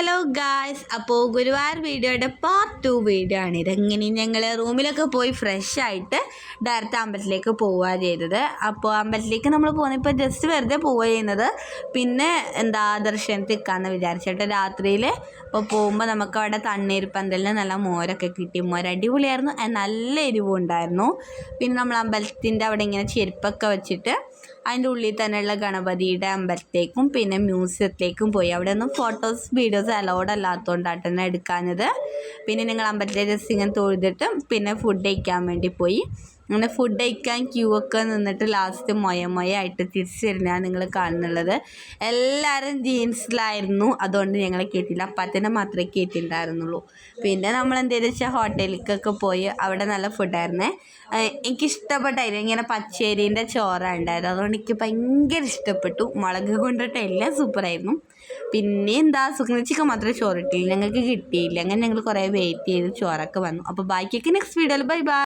Hello guys അപ്പോൾ ഗുരുവായൂർ വീഡിയോയുടെ part two video ആണ്. ഇതെങ്ങനെ ഞങ്ങൾ റൂമിലൊക്കെ പോയി ഫ്രഷ് ആയിട്ട് ഡയറക്റ്റ് അമ്പലത്തിലേക്ക് പോവുക ചെയ്തത്. അപ്പോൾ അമ്പലത്തിലേക്ക് നമ്മൾ പോകുന്നത് ഇപ്പോൾ ജസ്റ്റ് വെറുതെ പോവുക ചെയ്യുന്നത് പിന്നെ എന്താ ദർശനത്തിൽ നിൽക്കാമെന്ന് വിചാരിച്ചിട്ട് രാത്രിയിൽ ഇപ്പോൾ പോകുമ്പോൾ നമുക്ക് അവിടെ തണ്ണീർ പന്തലിന് നല്ല മോരൊക്കെ കിട്ടി. മോര അടിപൊളിയായിരുന്നു. നല്ല എരിവും ഉണ്ടായിരുന്നു പിന്നെ നമ്മൾ അമ്പലത്തിന്റെ അവിടെ ഇങ്ങനെ ചെരുപ്പൊക്കെ വെച്ചിട്ട് അതിന്റെ ഉള്ളിൽ തന്നെയുള്ള ഗണപതിയുടെ അമ്പലത്തേക്കും പിന്നെ മ്യൂസിയത്തിലേക്കും പോയി. അവിടെ ഒന്നും ഫോട്ടോസ് വീഡിയോസ് അലൗഡ് അല്ലാത്തതുകൊണ്ടാണ് തന്നെ എടുക്കാഞ്ഞത്. പിന്നെ നിങ്ങൾ അമ്പലത്തിലെ ജസ്റ്റ് ഇങ്ങനെ തൊഴുതിട്ട് പിന്നെ ഫുഡ് കഴിക്കാൻ വേണ്ടി പോയി. അങ്ങനെ ഫുഡ് കഴിക്കാൻ ക്യൂ ഒക്കെ നിന്നിട്ട് ലാസ്റ്റ് മൊയ മൊയ ആയിട്ട് തിരിച്ചു വരുന്നതാണ് നിങ്ങൾ കാണുന്നുള്ളത്. എല്ലാവരും ജീൻസിലായിരുന്നു അതുകൊണ്ട് ഞങ്ങളെ കയറ്റിയില്ല അപ്പത്തിനെ മാത്രമേ കയറ്റിയിട്ടുണ്ടായിരുന്നുള്ളൂ പിന്നെ നമ്മൾ എന്ത് ചെയ്തെന്ന് വെച്ചാൽ ഹോട്ടലിലേക്കൊക്കെ പോയി അവിടെ നല്ല ഫുഡായിരുന്നേ എനിക്കിഷ്ടപ്പെട്ടായിരുന്നു. ഇങ്ങനെ പച്ചേരീന്റെ ചോറ ഉണ്ടായത്. അതുകൊണ്ട് എനിക്ക് ഭയങ്കര ഇഷ്ടപ്പെട്ടു. മുളക് കൊണ്ടിട്ട് എല്ലാം സൂപ്പറായിരുന്നു. പിന്നെ എന്താ സുഖം ചിക്കൻ മാത്രമേ ചോറ് കിട്ടിയില്ല ഞങ്ങൾക്ക് കിട്ടിയില്ല. അങ്ങനെ ഞങ്ങൾ കുറേ വെയിറ്റ് ചെയ്ത് ചോറൊക്കെ വന്നു. അപ്പോൾ ബാക്കിയൊക്കെ നെക്സ്റ്റ് വീഡിയോയിൽ ബൈ ബൈ